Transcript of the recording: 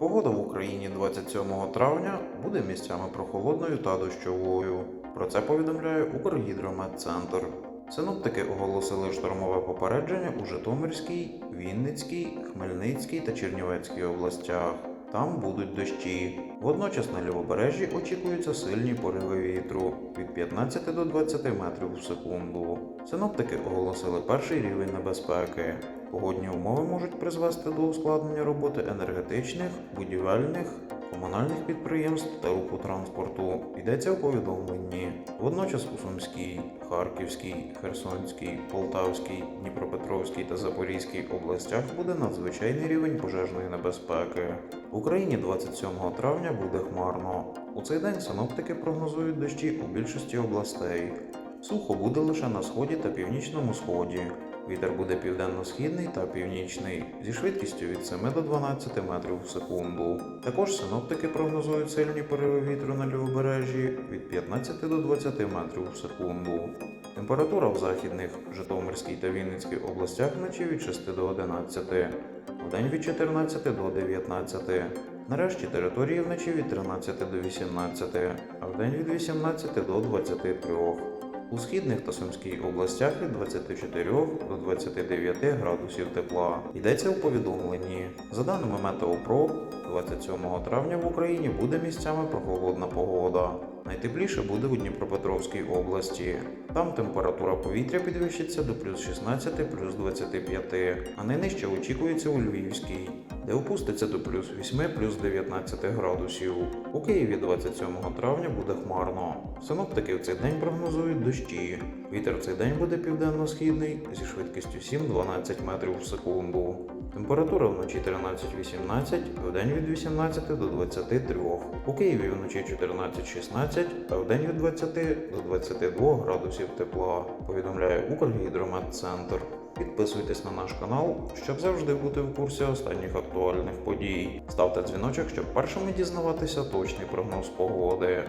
Погода в Україні 27 травня буде місцями прохолодною та дощовою. Про це повідомляє Укргідрометцентр. Синоптики оголосили штормове попередження у Житомирській, Вінницькій, Хмельницькій та Чернівецькій областях. Там будуть дощі. Водночас на лівобережжі очікуються сильні пориви вітру від 15 до 20 метрів в секунду. Синоптики оголосили перший рівень небезпеки. Погодні умови можуть призвести до ускладнення роботи енергетичних, будівельних, комунальних підприємств та руху транспорту. Йдеться у повідомленні. Водночас у Сумській, Харківській, Херсонській, Полтавській, Дніпропетровській та Запорізькій областях буде надзвичайний рівень пожежної небезпеки. В Україні 27 травня буде хмарно. У цей день синоптики прогнозують дощі у більшості областей. Сухо буде лише на сході та північному сході. Вітер буде південно-східний та північний зі швидкістю від 7 до 12 метрів в секунду. Також синоптики прогнозують сильні пориви вітру на лівобережжі від 15 до 20 метрів в секунду. Температура в західних Житомирській та Вінницькій областях вночі від 6 до 11, вдень від 14 до 19. Нарешті території вночі від 13 до 18, а вдень від 18 до 23. У східних та Сумській областях від 24 до 29 градусів тепла. Йдеться у повідомленні. За даними Метеопро, 27 травня в Україні буде місцями прохолодна погода. Найтепліше буде у Дніпропетровській області. Там температура повітря підвищиться до плюс 16 плюс 25, а найнижче очікується у Львівській, де опуститься до плюс 8 плюс 19 градусів. У Києві 27 травня буде хмарно. Синоптики в цей день прогнозують дощі. Вітер в цей день буде південно-східний зі швидкістю 7-12 метрів в секунду. Температура вночі 13-18, вдень від 18 до 23. У Києві вночі 14-16, а вдень від 20 до 22 градусів тепла, повідомляє Укргідрометцентр. Підписуйтесь на наш канал, щоб завжди бути в курсі останніх актуальних подій. Ставте дзвіночок, щоб першими дізнаватися точний прогноз погоди.